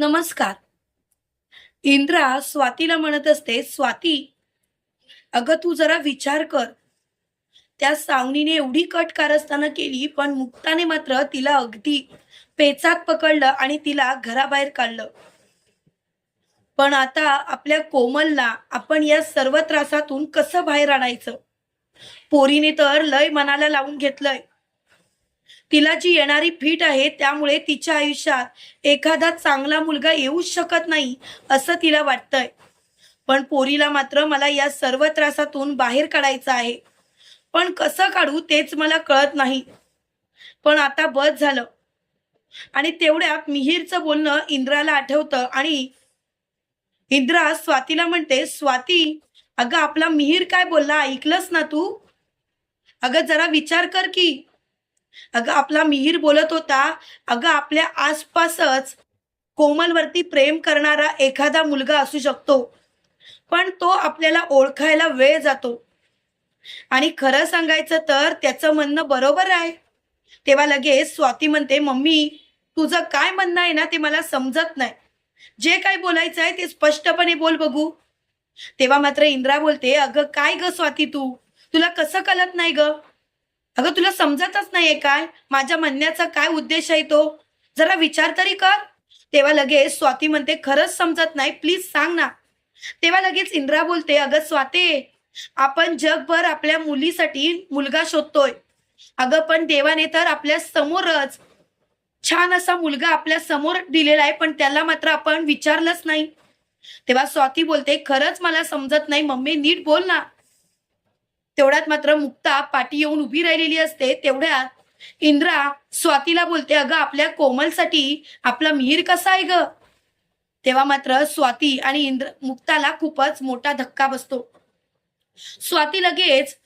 नमस्कार. इंद्रा स्वातीला म्हणत असते स्वाती अगं तू जरा विचार कर. त्या सावनीने एवढी कट कारस्थानं केली पण मुक्ताने मात्र तिला अगदी पेचात पकडलं आणि तिला घराबाहेर काढलं. पण आता आपल्या कोमलला आपण या सर्व त्रासातून कसं बाहेर आणायचं? पोरीने तर लय मनाला लावून घेतलंय. तिला जी येणारी फीट आहे त्यामुळे तिच्या आयुष्यात एखादा चांगला मुलगा येऊच शकत नाही असं तिला वाटतंय. पण पोरीला मात्र मला या सर्व त्रासातून बाहेर काढायचं आहे. पण कसं काढू तेच मला कळत नाही. पण आता बस झालं. आणि तेवढ्यात मिहीरचं बोलणं इंद्राला आठवतं आणि इंद्रा स्वातीला म्हणते स्वाती अगं आपला मिहीर काय बोलला? ऐकलंस ना तू? अगं जरा विचार कर की. अगं आपला मिहीर बोलत होता अगं आपल्या आसपासच कोमलवरती प्रेम करणारा एखादा मुलगा असू शकतो पण तो आपल्याला ओळखायला वेळ जातो. आणि खरं सांगायचं तर त्याचं म्हणणं बरोबर आहे. तेव्हा लगेच स्वाती म्हणते मम्मी तुझं काय म्हणणं आहे ना ते मला समजत नाही. जे काय बोलायचं आहे ते स्पष्टपणे बोल बघू. तेव्हा मात्र इंद्रा बोलते अगं काय ग स्वाती तू? तुला कसं कळत नाही ग? अगं तुला समजतच नाहीये काय? माझ्या म्हणण्याचा काय उद्देश आहे तो? जरा विचार तरी कर. तेव्हा लगेच स्वाती म्हणते खरंच समजत नाही. प्लीज सांग ना. तेव्हा लगेच इंद्रा बोलते अगं स्वाते आपण जगभर आपल्या मुलीसाठी मुलगा शोधतोय. अगं पण देवाने तर आपल्या समोरच छान असा मुलगा आपल्यासमोर दिलेला आहे पण त्याला मात्र आपण विचारलंच नाही. तेव्हा स्वाती बोलते खरंच मला समजत नाही. मम्मी नीट बोल ना. तेवढ्यात मात्र मुक्ता पाठी येऊन उभी राहिलेली असते. तेवढ्यात इंद्रा स्वातीला बोलते अगं आपल्या कोमलसाठी आपला मिहीर कसा आहे ग? तेव्हा मात्र स्वाती आणि इंद्र मुक्ताला खूपच मोठा धक्का बसतो. स्वाती लगेच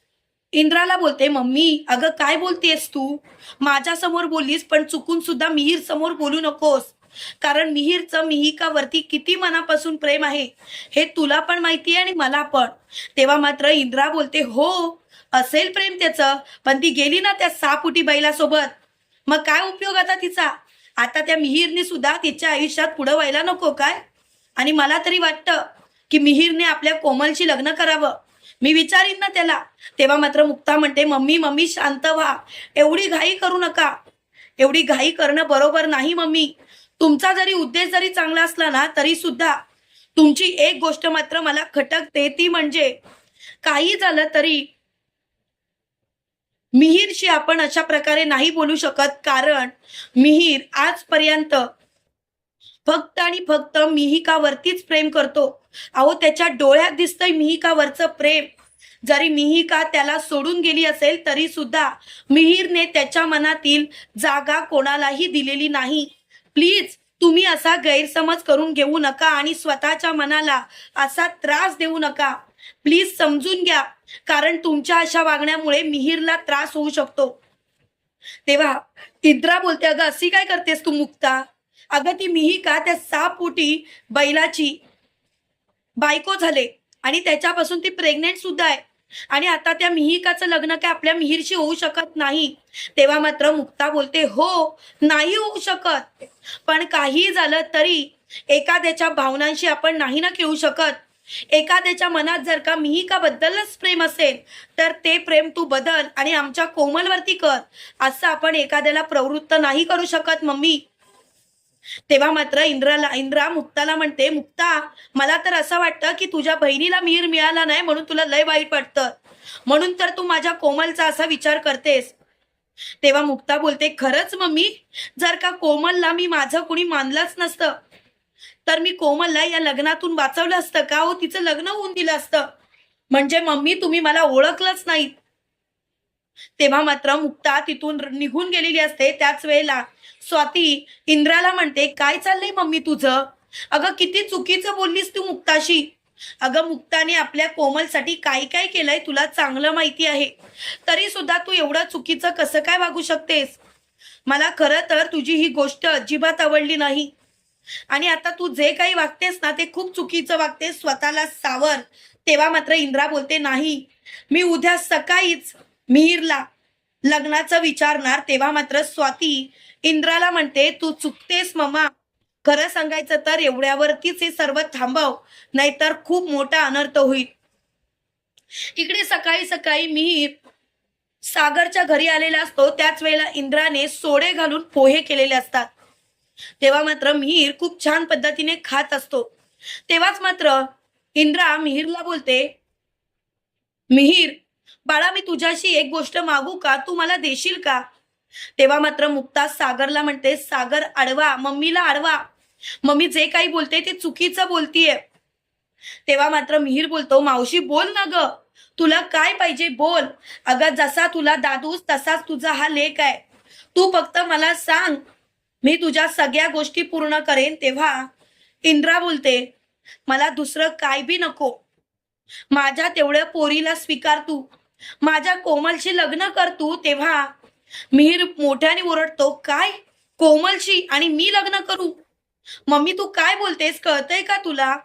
इंद्राला बोलते मम्मी अगं काय बोलतेस तू? माझ्यासमोर बोललीस पण चुकून सुद्धा मिहीर समोर बोलू नकोस. कारण मिहीरचं मिहिकावरती किती मनापासून प्रेम आहे हे तुला पण माहिती आहे आणि मला पण. तेव्हा मात्र इंद्रा बोलते हो असेल प्रेम त्याचं पण ती गेली ना त्या सापुटी बैलासोबत. मग काय उपयोग आता तिचा? आता त्या मिहीरने सुद्धा तिच्या आयुष्यात पुढं व्हायला नको काय? आणि मला तरी वाटतं की मिहीरने आपल्या कोमलशी लग्न करावं. मी विचारीन ना त्याला. तेव्हा मात्र मुक्ता म्हणते मम्मी मम्मी शांत व्हा. एवढी घाई करू नका. एवढी घाई करणं बरोबर नाही मम्मी. तुमचा जरी उद्देश जरी चांगला असला ना तरी सुद्धा तुमची एक गोष्ट मात्र मला खटकते ती म्हणजे काही झालं तरी मिहीरशी आपण अशा प्रकारे नाही बोलू शकत कारण मिहीर आजपर्यंत फक्त आणि फक्त मिहिकावरतीच प्रेम करतो. अहो त्याच्या डोळ्यात दिसतंय मिहिकावरचं प्रेम. जरी मिहिका त्याला सोडून गेली असेल तरी सुद्धा मिहीरने त्याच्या मनातील जागा कोणालाही दिलेली नाही. प्लीज तुम्ही असा गैरसमज करून घेऊ नका आणि स्वतःच्या मनाला असा त्रास देऊ नका. प्लीज समजून घ्या कारण तुमच्या अशा वागण्यामुळे मिहीरला त्रास होऊ शकतो. तेव्हा इंद्रा बोलते अगं अशी काय करतेस तू मुक्ता? अगं ती मिहिका त्या सापोटी बैलाची? बायको झाले आणि त्याच्यापासून ती प्रेग्नेंट सुद्धा आहे. आणि आता त्या मिहिकाचं लग्न काय आपल्या मिहीरशी होऊ शकत नाही. तेव्हा मात्र मुक्ता बोलते हो नाही होऊ शकत. पण काही झालं तरी एखाद्याच्या भावनांशी आपण नाही ना खेळू शकत. एखाद्याच्या मनात जर का मिहिकाबद्दलच प्रेम असेल तर ते प्रेम तू बदल आणि आमच्या कोमलवरती कर. असं आपण एखाद्याला प्रवृत्त नाही करू शकत मम्मी. तेव्हा मात्र इंद्राला इंद्रा मुक्ताला म्हणते मुक्ता मला तर असं वाटतं की तुझ्या बहिणीला मिहीर मिळाला नाही म्हणून तुला लय वाईट वाटतं. म्हणून तर तू माझ्या कोमलचा असा विचार करतेस. तेव्हा मुक्ता बोलते खरंच मम्मी जर का कोमलला मी माझं कुणी मानलंच नसतं तर मी कोमलला या लग्नातून वाचवलं असतं का? हो तिचं लग्न होऊन दिलं असतं. म्हणजे मम्मी तुम्ही मला ओळखलंच नाहीत. तेव्हा मात्र मुक्ता तिथून निघून गेलेली असते. त्याच वेळेला स्वाती इंद्राला म्हणते काय चाललंय मम्मी तुझं? अगं किती चुकीचं बोललीस तू मुक्ताशी. अगं मुक्ताने आपल्या कोमलसाठी काय काय केलंय तुला चांगलं माहिती आहे. तरी सुद्धा तू एवढं चुकीचं कसं काय वागू शकतेस? मला खरं तर तुझी ही गोष्ट अजिबात आवडली नाही. आणि आता तू जे काही वागतेस ना ते खूप चुकीचं वागतेस स्वतःला सावर. तेव्हा मात्र इंद्रा बोलते नाही. मी उद्या सकाळीच मिहीरला लग्नाचं विचारणार तेव्हा मात्र स्वाती इंद्राला म्हणते तू चुकतेस ममा खरं सांगायचं तर एवढ्यावरतीच हे सर्व थांबव नाहीतर खूप मोठा अनर्थ होईल. इकडे सकाळी सकाळी मिहीर सागरच्या घरी आलेला असतो. त्याच वेळेला इंद्राने सोडे घालून पोहे केलेले असतात. तेव्हा मात्र मिहीर खूप छान पद्धतीने खात असतो. तेव्हाच मात्र इंद्रा मिहीरला बोलते मिहीर बाळा मी तुझ्याशी एक गोष्ट मागू का? तू मला देशील का? तेव्हा मात्र मुक्ता सागरला म्हणते सागर आडवा मम्मीला आडवा मम्मी जे काही बोलते ते चुकीचं बोलतीये. तेव्हा मात्र मिहीर बोलतो मावशी बोल ना ग. तुला काय पाहिजे बोल. अगं जसा तुला दादूस तसाच तुझा हा लेख आहे. तू फक्त मला सांग. मी तुझ्या सगळ्या गोष्टी पूर्ण करेन. तेव्हा इंद्रा बोलते मला दुसरं काय बी नको. माझ्या तेवढ्या पोरीला स्वीकार तू. माझ्या कोमलशी लग्न कर तू तेव्हा. मिहीर मोठ्याने ओरडतो काय? कोमलशी आणि मी लग्न करू? मम्मी तू काय बोलतेस? कळतंय का तुला?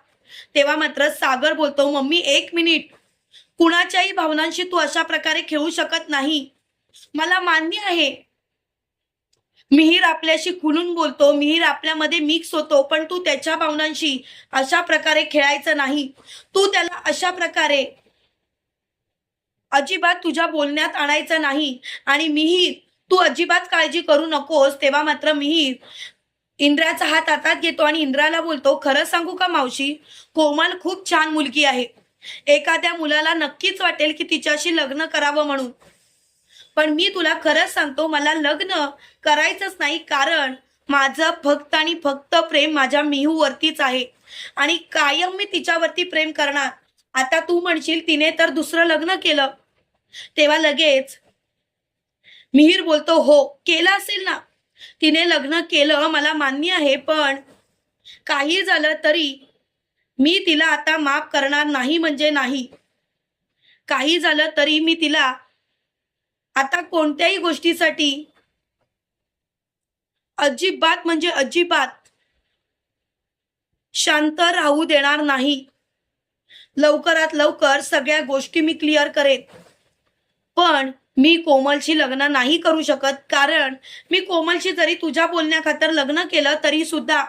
तेव्हा मात्र सागर बोलतो मम्मी एक मिनिट. कुणाच्याही भावनांशी तू अशा प्रकारे खेळू शकत नाही. मला मान्य आहे. मिहीर आपल्याशी खुलून बोलतो मिहीर आपल्यामध्ये मिक्स होतो पण तू त्याच्या भावनांशी अशा प्रकारे खेळायचं नाही. तू त्याला अशा प्रकारे अजिबात तुझ्या बोलण्यात आणायचं नाही. आणि मिहीर तू अजिबात काळजी करू नकोस तेव्हा मात्र मिहीर इंद्राचा हात हातात घेतो आणि इंद्राला बोलतो खरं सांगू का मावशी? कोमल खूप छान मुलगी आहे. एखाद्या मुलाला नक्कीच वाटेल की तिच्याशी लग्न करावं म्हणून. पण मी तुला खरंच सांगतो मला लग्न करायचंच नाही कारण माझं फक्त आणि फक्त प्रेम माझ्या मिहूवरतीच आहे. आणि कायम मी तिच्यावरती प्रेम करणार. आता तू म्हणशील तिने तर दुसरं लग्न केलं. तेव्हा लगेच मिहीर बोलतो हो केलं असेल ना. तिने लग्न केलं मला मान्य आहे पण काही झालं तरी मी तिला आता माफ करणार नाही म्हणजे नाही. काही झालं तरी मी तिला आता कोणत्याही गोष्टीसाठी अजिबात म्हणजे अजिबात शांत राहू देणार नाही. लवकरात लवकर सगळ्या गोष्टी मी क्लिअर करेन. पण मी कोमलशी लग्न नाही करू शकत कारण मी कोमलशी जरी तुझ्या बोलण्याखातर लग्न केलं तरी सुद्धा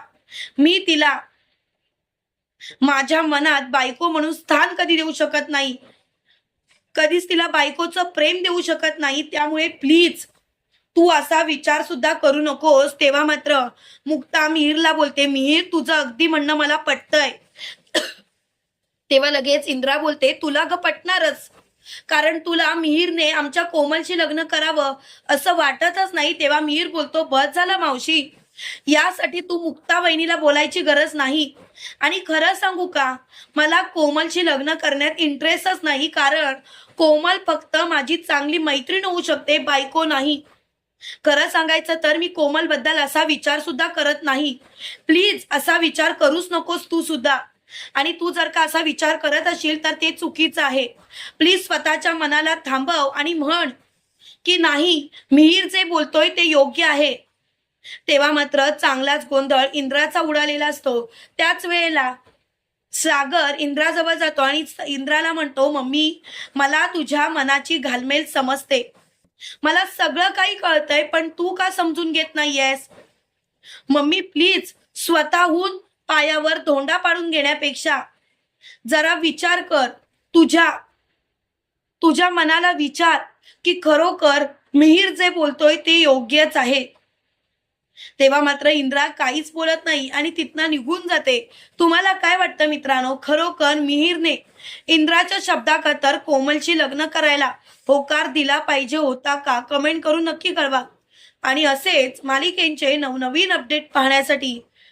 मी तिला माझ्या मनात बायको म्हणून स्थान कधी देऊ शकत नाही. कधीच तिला बायकोचं प्रेम देऊ शकत नाही. त्यामुळे प्लीज तू असा विचार सुद्धा करू नकोस. तेव्हा मात्र मुक्ता मिहीरला बोलते मिहीर तुझं अगदी म्हणणं मला पटतंय. तेव्हा लगेच इंद्रा बोलते तुला ग पटणारच. कारण तुला मिहीरने आमच्या कोमलशी लग्न करावं असं वाटतच नाही तेव्हा मिहीर बोलतो बस झाला मावशी. यासाठी तू मुक्ता वहिनीला बोलायची गरज नाही. आणि खरं सांगू का मला कोमलशी लग्न करण्यात इंटरेस्टच नाही कारण कोमल फक्त माझी चांगली मैत्रीण होऊ शकते बायको नाही. खरं सांगायचं तर मी कोमलबद्दल असा विचार सुद्धा करत नाही. प्लीज असा विचार करूच नकोस तू सुद्धा. आणि तू जर का असा विचार करत असशील तर ते चुकीचं आहे. प्लीज स्वतःच्या मनाला थांबव आणि म्हण की नाही मिहीर जे बोलतोय ते योग्य आहे. तेव्हा मात्र चांगलाच गोंधळ इंद्राचा उडालेला असतो. त्याच वेळेला सागर इंद्राजवळ जातो आणि इंद्राला म्हणतो मम्मी मला तुझ्या मनाची घालमेल समजते. मला सगळं काही कळतंय पण तू का समजून घेत नाहीयेस? मम्मी प्लीज स्वतःहून पायावर धोंडा पाडून घेण्यापेक्षा जरा विचार कर. तुझ्या तुझ्या मनाला विचार की खरोखर मिहीर जे बोलतोय ते योग्यच आहे. तेव्हा मात्र इंद्रा काहीच बोलत नाही आणि तिथनं निघून जाते. तुम्हाला काय वाटतं मित्रांनो? खरोखर मिहीरने इंद्राच्या शब्दाखतर कोमलशी लग्न करायला होकार दिला पाहिजे होता का? कमेंट करून नक्की कळवा. आणि असेच मालिकेंचे नवनवीन अपडेट पाहण्यासाठी